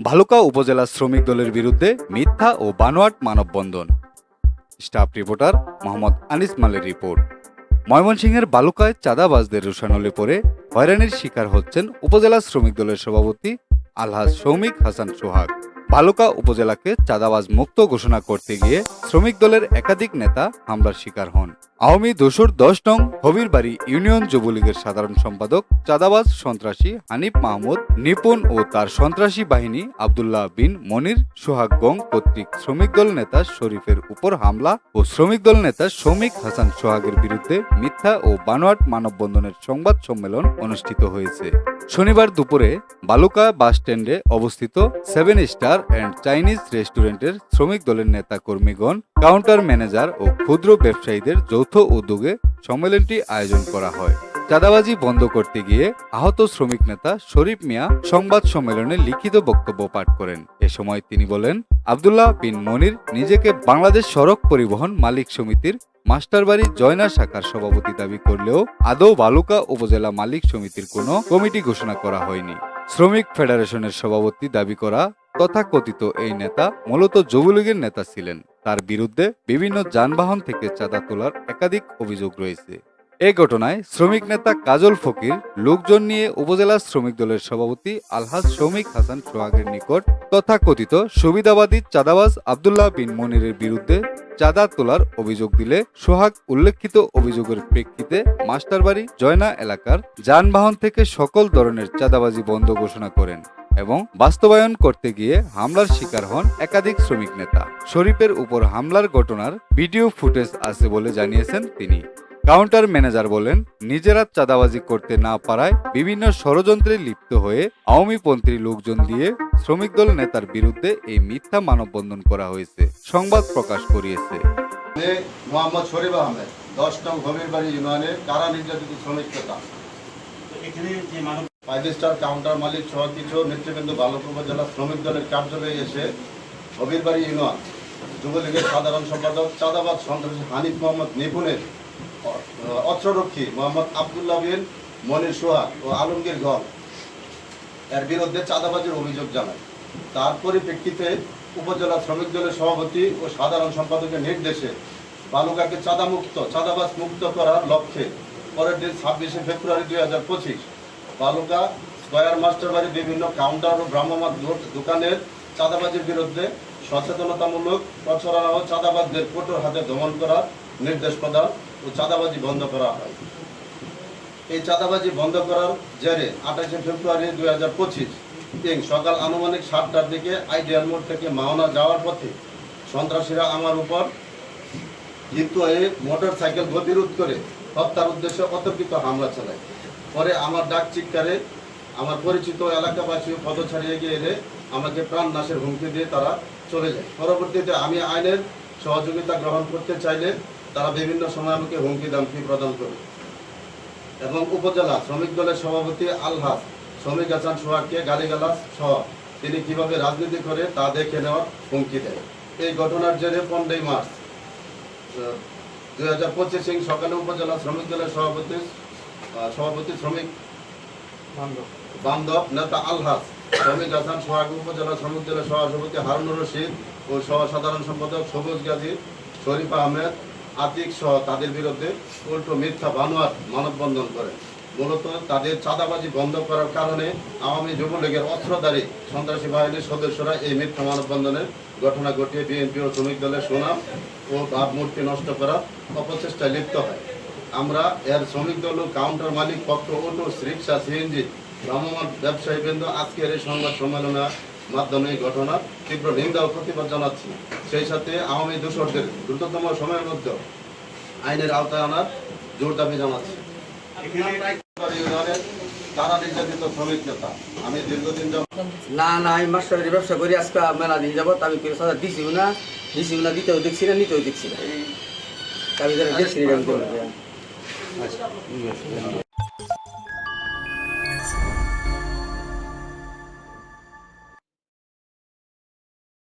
ভালুকা উপজেলা শ্রমিক দলের বিরুদ্ধে মিথ্যা ও বানোয়াট মানববন্ধন। স্টাফ রিপোর্টার মোহাম্মদ আনিস মালের রিপোর্ট। ময়মনসিংহের বালুকায় চাঁদাবাজদের রুশানলে পরে হয়রানির শিকার হচ্ছেন উপজেলা শ্রমিক দলের সভাপতি আলহাজ সৌমিক হাসান সোহাগ। বালুকা উপজেলাকে চাঁদাবাজ মুক্ত ঘোষণা করতে গিয়ে শ্রমিক দলের একাধিক নেতা হামলার শিকার হন। আওয়ামী দোসর দশ নং হবিরবাড়ি ইউনিয়ন যুবলীগের সাধারণ সম্পাদক চাঁদাবাজ সন্ত্রাসী হানিফ মাহমুদ নিপুণ ও তার সন্ত্রাসী বাহিনী আবদুল্লাহ বিন মনির, সোহাগ গং কর্তৃক শ্রমিক দল নেতা শরীফের উপর হামলা ও শ্রমিক দল নেতা সৌমিক হাসান সোহাগের বিরুদ্ধে মিথ্যা ও বানোয়াট মানববন্ধনের সংবাদ সম্মেলন অনুষ্ঠিত হয়েছে। শনিবার দুপুরে বালুকা বাস স্ট্যান্ডে অবস্থিত সেভেন স্টার অ্যান্ড চাইনিজ রেস্টুরেন্টের শ্রমিক দলের নেতা কর্মীগণ কাউন্টার ম্যানেজার ও ক্ষুদ্র ব্যবসায়ীদের যৌথ উদ্যোগে সম্মেলনটি আয়োজন করা হয়। চাঁদাবাজি বন্ধ করতে গিয়ে আহত শ্রমিক নেতা শরীফ মিয়া সংবাদ সম্মেলনে লিখিত বক্তব্য পাঠ করেন। এ সময় তিনি বলেন, আবদুল্লাহ বিন মনির নিজেকে বাংলাদেশ সড়ক পরিবহন মালিক সমিতির মাস্টারবাড়ি জয়না শাখার সভাপতি দাবি করলেও আদৌ বালুকা উপজেলা মালিক সমিতির কোনো কমিটি ঘোষণা করা হয়নি। শ্রমিক ফেডারেশনের সভাপতি দাবি করা তথাকথিত এই নেতা মূলত যুবলীগের নেতা ছিলেন। তার বিরুদ্ধে বিভিন্ন যানবাহন থেকে চাঁদা তোলার একাধিক অভিযোগ রয়েছে। এ ঘটনায় শ্রমিক নেতা কাজল ফকির, লোকজন নিয়ে উপজেলা শ্রমিক দলের সভাপতি আলহাজ সৌমিক হাসান সোহাগের নিকট তথাকথিত সুবিধাবাদী চাঁদাবাজ আবদুল্লাহ বিন মনিরের বিরুদ্ধে চাঁদা তোলার অভিযোগ দিলে সোহাগ উল্লেখিত অভিযোগের প্রেক্ষিতে মাস্টারবাড়ি, জয়না এলাকার যানবাহন থেকে সকল ধরনের চাঁদাবাজি বন্ধ ঘোষণা করেন। এবং বাস্তবায়ন করতে গিয়ে হামলার শিকার হন একাধিক শ্রমিক নেতা। শরীফের উপর হামলার ঘটনার ভিডিও ফুটেজ আছে বলে জানিয়েছেন তিনি। কাউন্টার ম্যানেজার বলেন নিজেরা চাঁদাবাজি করতে না পারায় বিভিন্ন ষড়যন্ত্রে লিপ্ত হয়ে আওয়ামীপন্থী লোকজন দিয়ে শ্রমিক দল নেতার বিরুদ্ধে এই মিথ্যা মানববন্ধন করা হয়েছে সংবাদ প্রকাশ করিয়েছে। মোহাম্মদ শরীফ আহমেদ দশ নং গভীর বাড়ি ইউনিয়নের কারা নির্যাতিত শ্রমিক নেতা। এখানে যে মানব ফাইভ স্টার কাউন্টার মালিক সহ কিছু নেতৃবৃন্দ বালক উপজেলা শ্রমিক দলের কার্যালয়ে এসে হবির বাড়ি ইউনিয়ন যুবলীগের সাধারণ সম্পাদক চাঁদাবাদ সন্ত্রাসী হানিফ মোহাম্মদ নিপুণের অস্ত্ররক্ষী মোহাম্মদ আবদুল্লাহ বিন মনির সোহাগ ও আলমগীর গল এর বিরুদ্ধে চাঁদাবাজির অভিযোগ জানায়। তার পরিপ্রেক্ষিতে উপজেলা শ্রমিক দলের সভাপতি ও সাধারণ সম্পাদকের নির্দেশে বালুকাকে চাঁদামুক্ত, চাঁদাবাজ মুক্ত করার লক্ষ্যে পরের দিন ছাব্বিশে ফেব্রুয়ারি দুই হাজার পঁচিশ বালুকা, স্কয়ার মাস্টার বাড়ি, বিভিন্ন কাউন্টার ও ভ্রাম্যমাণ দো- দোকানের চাঁদাবাজির বিরুদ্ধে সচেতনতামূলক প্রচারণা ও চাঁদাবাজদের কঠোর হাতে দমন করার নির্দেশ প্রদান ও চাঁদাবাজি বন্ধ করা হয়। এই চাঁদাবাজি বন্ধ করার জেরে আঠাশে ফেব্রুয়ারি দুই হাজার পঁচিশ সকাল আনুমানিক সাতটার দিকে আইডিয়াল মোড় থেকে মাওনা যাওয়ার পথে সন্ত্রাসীরা আমার উপর লিপ্ত হয়ে মোটর সাইকেল গতিরোধ করে হত্যার উদ্দেশ্যে অতর্কিত হামলা চালায়। পরে আমার ডাক চিৎকারে আমার পরিচিত এলাকাবাসী পদ ছাড়িয়ে গিয়ে এলে আমাকে প্রাণ নাশের হুমকি দিয়ে তারা চলে যায়। পরবর্তীতে আমি আইনের সহযোগিতা গ্রহণ করতে চাইলে তারা বিভিন্ন সময় আমাকে হুমকি দামকি প্রদান করে। এবং উপজেলা শ্রমিক দলের সভাপতি আলহাস শ্রমিক হাসান সোহাগকে গালিগালাজ সহ তিনি কীভাবে রাজনীতি করে তা দেখে নেওয়ার হুমকি দেয়। এই ঘটনার জেরে পনেরোই মার্চ দুই হাজার পঁচিশ সকালে উপজেলা শ্রমিক দলের সভাপতি সভাপতি শ্রমিক বান্ধব। নেতা আলহাস শ্রমিক হাসান সোহাগ উপজেলা শ্রমিক দলের সভাপতি হারুনুর রশিদ ও সহ সাধারণ সম্পাদক সবুজ গাজী শরীফ আহমেদ আতিক সহ তাদের বিরুদ্ধে উল্টো মিথ্যা বানোয়ার মানববন্ধন করে মূলত তাদের চাঁদাবাজি বন্ধ করার কারণে আওয়ামী যুবলীগের অস্ত্রধারী সন্ত্রাসী বাহিনীর সদস্যরা এই মিথ্যা মানববন্ধনের ঘটনা ঘটিয়ে বিএনপি ও শ্রমিক দলের সুনাম ও ভাবমূর্তি নষ্ট করার অপচেষ্টায় লিপ্ত হয়। আমরা এর শ্রমিক দল কাউন্টার মালিক পক্ষ অটো রিক্সা, সিএনজি, ভ্রাম্যমাণ ব্যবসায়ীবৃন্দ আজকের এই সংবাদ সম্মেলনের মাধ্যমে এই ঘটনার তীব্র নিন্দা ও প্রতিবাদ জানাচ্ছি। সেই সাথে আওয়ামী দূষকদের দ্রুততম সময়ের মধ্যে আইনের আওতায় আনার জোর দাবি জানাচ্ছি। না না আমি মাস্টারি ব্যবসা করি আজকে মেলা দিন যাব আমি সাদা দিছিও না দিছিও না দিতেও দেখছি না নিতেও দেখছি না। আমি দেখছি।